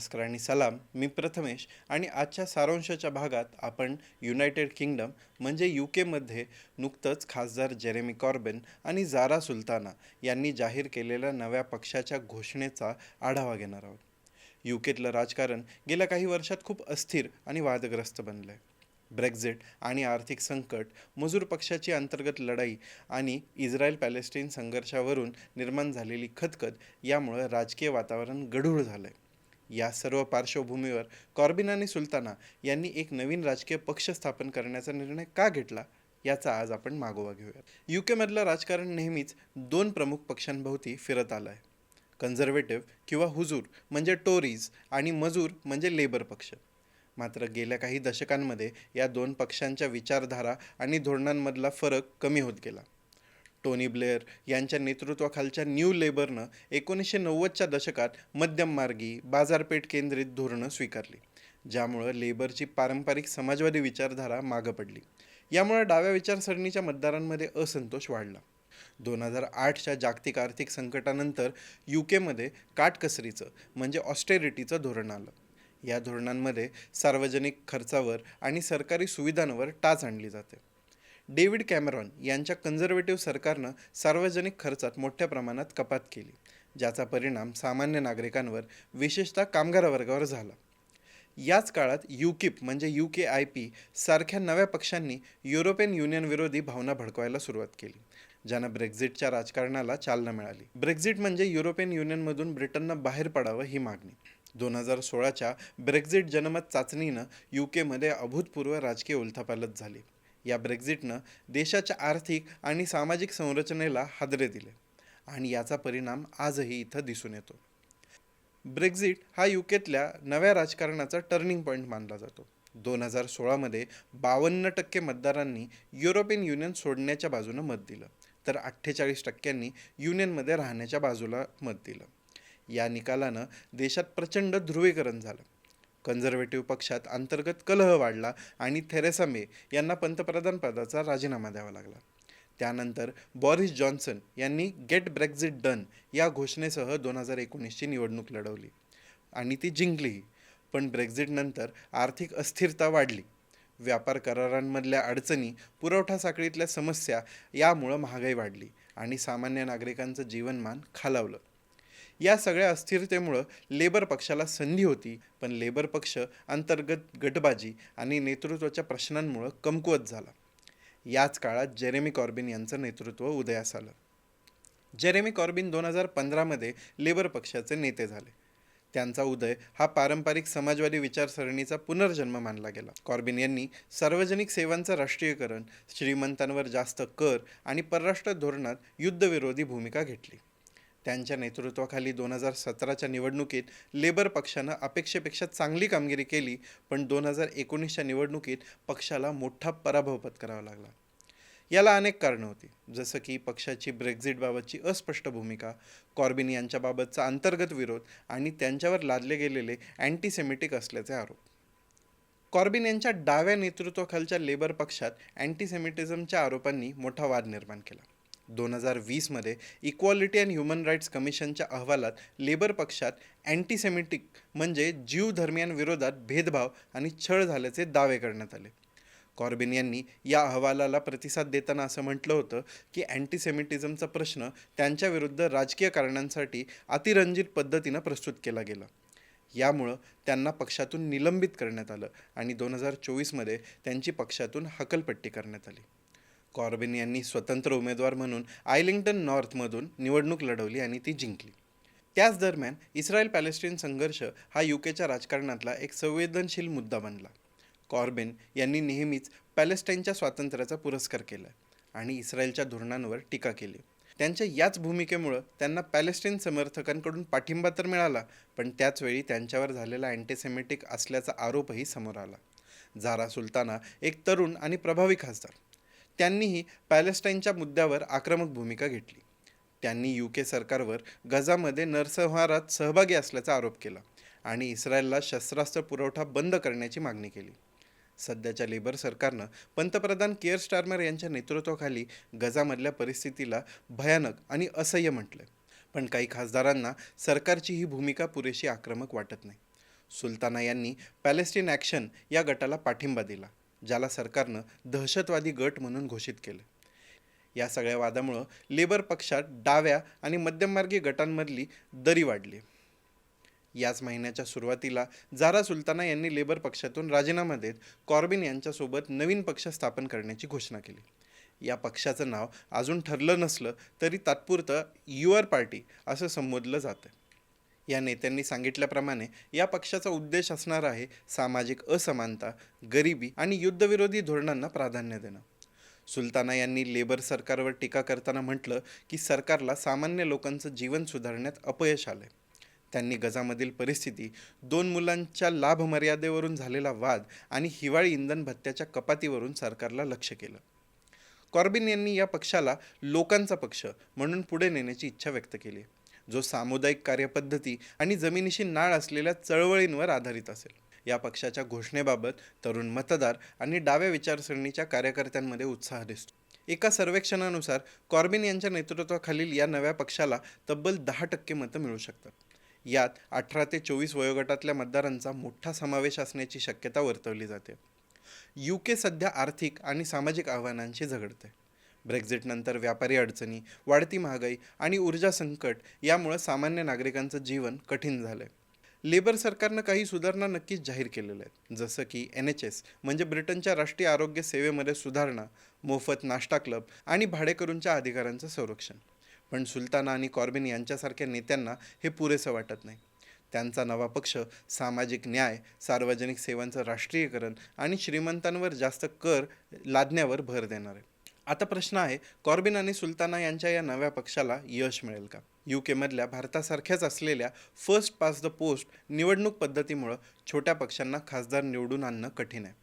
नमस्कार आणि सलाम मी प्रथमेश आणि आजच्या सारांशाच्या भागात आपण युनायटेड किंगडम म्हणजे यू केमध्ये नुकतंच खासदार जेरेमी कॉर्बेन आणि जारा सुलताना यांनी जाहीर केलेल्या नव्या पक्षाच्या घोषणेचा आढावा घेणार आहोत. यू केतलं राजकारण गेल्या काही वर्षात खूप अस्थिर आणि वादग्रस्त बनलं आहे ब्रेक्झिट आणि आर्थिक संकट मजूर पक्षाची अंतर्गत लढाई आणि इस्रायल पॅलेस्टाईन संघर्षावरून निर्माण झालेली खतखत यामुळं राजकीय वातावरण गढूळ झालं आहे या सर्व पार्श्वभूमीवर कॉर्बिन आणि सुलताना यांनी एक नवीन राजकीय पक्ष स्थापन करण्याचा निर्णय का घेतला याचा आज आपण मागोवा घेऊया यू केमधलं राजकारण नेहमीच दोन प्रमुख पक्षांभोवती फिरत आलं आहे कन्झर्वेटिव्ह किंवा हुजूर म्हणजे टोरीज आणि मजूर म्हणजे लेबर पक्ष. मात्र गेल्या काही दशकांमध्ये या दोन पक्षांच्या विचारधारा आणि धोरणांमधला फरक कमी होत गेला. टोनी ब्लेअर यांच्या नेतृत्वाखालच्या न्यू लेबरनं एकोणीसशे नव्वदच्या दशकात मध्यममार्गी बाजारपेठ केंद्रित धोरणं स्वीकारली ज्यामुळं लेबरची पारंपरिक समाजवादी विचारधारा मागं पडली. यामुळे डाव्या विचारसरणीच्या मतदारांमध्ये असंतोष वाढला. दोन हजार आठच्या जागतिक आर्थिक संकटानंतर यू केमध्ये काटकसरीचं म्हणजे ऑस्टेरिटीचं धोरण आलं. या धोरणांमध्ये सार्वजनिक खर्चावर आणि सरकारी सुविधांवर टाच आणली जाते. डेव्हिड कॅमेरॉन यांच्या कन्झर्वेटिव्ह सरकारनं सार्वजनिक खर्चात मोठ्या प्रमाणात कपात केली ज्याचा परिणाम सामान्य नागरिकांवर विशेषतः कामगार वर्गावर झाला. याच काळात युकिप म्हणजे यू के आय पी सारख्या नव्या पक्षांनी युरोपियन युनियन विरोधी भावना भडकवायला सुरुवात केली ज्यानं ब्रेक्झिटच्या राजकारणाला चालना मिळाली. ब्रेक्झिट म्हणजे युरोपियन युनियनमधून ब्रिटननं बाहेर पडावं ही मागणी. दोन हजार सोळाच्या ब्रेक्झिट जनमत चाचणीनं यू केमध्ये अभूतपूर्व राजकीय उलथापालथ झाली. या ब्रेक्झिटनं देशाच्या आर्थिक आणि सामाजिक संरचनेला हादरे दिले आणि याचा परिणाम आजही इथं दिसून येतो. ब्रेक्झिट हा युकेतल्या नव्या राजकारणाचा टर्निंग पॉईंट मानला जातो. दोन हजार सोळामध्ये बावन्न टक्के मतदारांनी युरोपियन युनियन सोडण्याच्या बाजूनं मत दिलं तर अठ्ठेचाळीस टक्क्यांनी युनियनमध्ये राहण्याच्या बाजूला मत दिलं. या निकालानं देशात प्रचंड ध्रुवीकरण झालं. कन्झर्वेटिव्ह पक्षात अंतर्गत कलह वाढला आणि थेरेसा मे यांना पंतप्रधान पदाचा राजीनामा द्यावा लागला. त्यानंतर बॉरिस जॉन्सन यांनी गेट ब्रेक्झिट डन या घोषणेसह दोन हजार एकोणीसची निवडणूक लढवली आणि ती जिंकलीही पण ब्रेक्झिटनंतर आर्थिक अस्थिरता वाढली. व्यापार करारांमधल्या अडचणी पुरवठा साखळीतल्या समस्या यामुळं महागाई वाढली आणि सामान्य नागरिकांचं जीवनमान खालावलं. या सगळ्या अस्थिरतेमुळं लेबर पक्षाला संधी होती पण लेबर पक्ष अंतर्गत गटबाजी आणि नेतृत्वाच्या प्रश्नांमुळं कमकुवत झाला. याच काळात जेरेमी कॉर्बिन यांचं नेतृत्व उदयास आलं. जेरेमी कॉर्बिन दोन हजार पंधरामध्ये लेबर पक्षाचे नेते झाले. त्यांचा उदय हा पारंपरिक समाजवादी विचारसरणीचा पुनर्जन्म मानला गेला. कॉर्बिन यांनी सार्वजनिक सेवांचं राष्ट्रीयकरण श्रीमंतांवर जास्त कर आणि परराष्ट्र धोरणात युद्धविरोधी भूमिका घेतली. त्यांच्या नेतृत्वाखाली दोन हजार सतराच्या निवडणुकीत लेबर पक्षानं अपेक्षेपेक्षा चांगली कामगिरी केली पण दोन हजार एकोणीसच्या निवडणुकीत पक्षाला मोठा पराभव पत्करावा लागला. याला अनेक कारणं होती. जसं की पक्षाची ब्रेक्झिटबाबतची अस्पष्ट भूमिका कॉर्बिन यांच्याबाबतचा अंतर्गत विरोध आणि त्यांच्यावर लादले गेलेले अँटीसेमिटिक असल्याचे आरोप. कॉर्बिन यांच्या डाव्या नेतृत्वाखालच्या लेबर पक्षात अँटीसेमिटिझमच्या आरोपांनी मोठा वाद निर्माण केला. दोन हजार वीसमध्ये इक्वालिटी अँड ह्युमन राईट्स कमिशनच्या अहवालात लेबर पक्षात अँटीसेमिटिक म्हणजे जीव धर्मियांविरोधात भेदभाव आणि छळ झाल्याचे दावे करण्यात आले. कॉर्बिन यांनी या अहवालाला प्रतिसाद देताना असं म्हटलं होतं की अँटीसेमिटिझमचा प्रश्न त्यांच्याविरुद्ध राजकीय कारणांसाठी अतिरंजित पद्धतीनं प्रस्तुत केला गेला. यामुळं त्यांना पक्षातून निलंबित करण्यात आलं आणि दोन हजार चोवीसमध्ये त्यांची पक्षातून हकलपट्टी करण्यात आली. कॉर्बिन यांनी स्वतंत्र उमेदवार म्हणून आयलिंग्टन नॉर्थमधून निवडणूक लढवली आणि ती जिंकली. त्याच दरम्यान इस्रायल पॅलेस्टीन संघर्ष हा युकेच्या राजकारणातला एक संवेदनशील मुद्दा बनला. कॉर्बिन यांनी नेहमीच पॅलेस्टाईनच्या स्वातंत्र्याचा पुरस्कार केला आणि इस्रायलच्या धोरणांवर टीका केली. त्यांच्या याच भूमिकेमुळं त्यांना पॅलेस्टाईन समर्थकांकडून पाठिंबा तर मिळाला पण त्याचवेळी त्यांच्यावर झालेला अँटीसेमेटिक असल्याचा आरोपही समोर आला. झारा सुलताना एक तरुण आणि प्रभावी खासदार. त्यांनीही पॅलेस्टाईनच्या मुद्द्यावर आक्रमक भूमिका घेतली. त्यांनी यू के सरकारवर गझामध्ये नरसंहारात सहभागी असल्याचा आरोप केला आणि इस्रायलला शस्त्रास्त्र पुरवठा बंद करण्याची मागणी केली. सध्याच्या लेबर सरकारनं पंतप्रधान केअर स्टार्मर यांच्या नेतृत्वाखाली गझामधल्या परिस्थितीला भयानक आणि असह्य म्हटलं पण काही खासदारांना सरकारची ही भूमिका पुरेशी आक्रमक वाटत नाही. सुलताना यांनी पॅलेस्टीन ॲक्शन या गटाला पाठिंबा दिला. ज्याला सरकारनं दहशतवादी गट म्हणून घोषित केलं. या सगळ्या वादामुळं लेबर पक्षात डाव्या आणि मध्यममार्गी गटांमधली दरी वाढली. याच महिन्याच्या सुरुवातीला जारा सुलताना यांनी लेबर पक्षातून राजीनामा देत कॉर्बिन यांच्यासोबत नवीन पक्ष स्थापन करण्याची घोषणा केली. या पक्षाचं नाव अजून ठरलं नसलं तरी तात्पुरतं युअर पार्टी असं संबोधलं जातं. या नेत्यांनी सांगितल्याप्रमाणे या पक्षाचा उद्देश असणार आहे सामाजिक असमानता गरिबी आणि युद्धविरोधी धोरणांना प्राधान्य देणं. सुलताना यांनी लेबर सरकारवर टीका करताना म्हटलं की सरकारला सामान्य लोकांचं जीवन सुधारण्यात अपयश आलंय. त्यांनी गजामधील परिस्थिती दोन मुलांच्या लाभ मर्यादेवरून झालेला वाद आणि हिवाळी इंधन भत्त्याच्या कपातीवरून सरकारला लक्ष केलं. कॉर्बिन यांनी या पक्षाला लोकांचा पक्ष म्हणून पुढे नेण्याची इच्छा व्यक्त केली. जो सामुदायिक कार्यपद्धती आणि जमिनीशी नाळ असलेल्या चळवळींवर आधारित असेल. या पक्षाच्या घोषणेबाबत तरुण मतदार आणि डाव्या विचारसरणीच्या कार्यकर्त्यांमध्ये उत्साह दिसतो. एका सर्वेक्षणानुसार कॉर्बिन यांच्या नेतृत्वाखालील या नव्या पक्षाला तब्बल दहा टक्के मतं मिळू शकतात. यात अठरा ते चोवीस वयोगटातल्या मतदारांचा मोठा समावेश असण्याची शक्यता वर्तवली जाते. यू के सध्या आर्थिक आणि सामाजिक आव्हानांशी झगडते ब्रेक्झिटनंतर व्यापारी अडचणी वाढती महागाई आणि ऊर्जा संकट यामुळं सामान्य नागरिकांचं जीवन कठीण झालं आहे लेबर सरकारनं काही सुधारणा नक्कीच जाहीर केलेल्या आहेत. जसं की एन एच एस म्हणजे ब्रिटनच्या राष्ट्रीय आरोग्य सेवेमध्ये सुधारणा मोफत नाश्ता क्लब आणि भाडेकरूंच्या अधिकारांचं संरक्षण. पण सुलताना आणि कॉर्बिन यांच्यासारख्या नेत्यांना हे पुरेसं वाटत नाही. त्यांचा नवा पक्ष सामाजिक न्याय सार्वजनिक सेवांचं राष्ट्रीयकरण आणि श्रीमंतांवर जास्त कर लादण्यावर भर देणार आहे. आता प्रश्न आहे कॉर्बिन आणि सुलताना यांच्या या नव्या पक्षाला यश मिळेल का? यू केमधल्या भारतासारख्याच असलेल्या फर्स्ट पास द पोस्ट निवडणूक पद्धतीमुळं छोट्या पक्षांना खासदार निवडून आणणं कठीण आहे.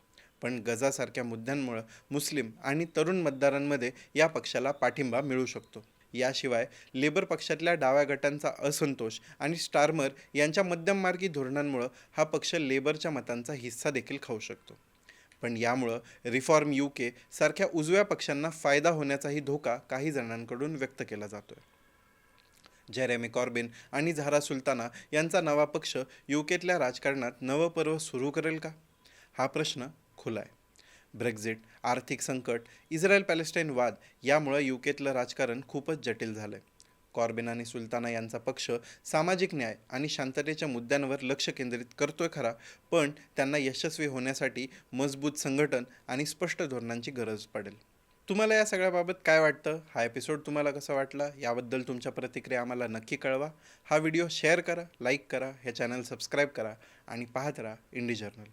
पण गजासारख्या मुद्द्यांमुळं मुस्लिम आणि तरुण मतदारांमध्ये या पक्षाला पाठिंबा मिळू शकतो. याशिवाय लेबर पक्षातल्या डाव्या गटांचा असंतोष आणि स्टार्मर यांच्या मध्यममार्गी धोरणांमुळं हा पक्ष लेबरच्या मतांचा हिस्सा देखील खाऊ शकतो. पण यामुळं रिफॉर्म यू के सारख्या उजव्या पक्षांना फायदा होण्याचाही धोका काही जणांकडून व्यक्त केला जातोय. जेरेमी कॉर्बिन आणि झारा सुलताना यांचा नवा पक्ष युकेतल्या राजकारणात नवं पर्व सुरू करेल का? हा प्रश्न खुला आहे ब्रेक्झिट आर्थिक संकट इस्रायल पॅलेस्टाईन वाद यामुळं युकेतलं राजकारण खूपच जटिल झालं आहे कॉर्बिन आणि सुलताना यांचा पक्ष सामाजिक न्याय आणि शांततेच्या मुद्द्यांवर लक्ष केंद्रित करतोय खरा पण त्यांना यशस्वी होण्यासाठी मजबूत संघटन आणि स्पष्ट धोरणांची गरज पडेल. तुम्हाला या सगळ्याबाबत काय वाटतं? हा एपिसोड तुम्हाला कसा वाटला? याबद्दल तुमच्या प्रतिक्रिया आम्हाला नक्की कळवा. हा व्हिडिओ शेअर करा लाईक करा हे चॅनल सबस्क्राईब करा आणि पाहत राहा इंडी जर्नल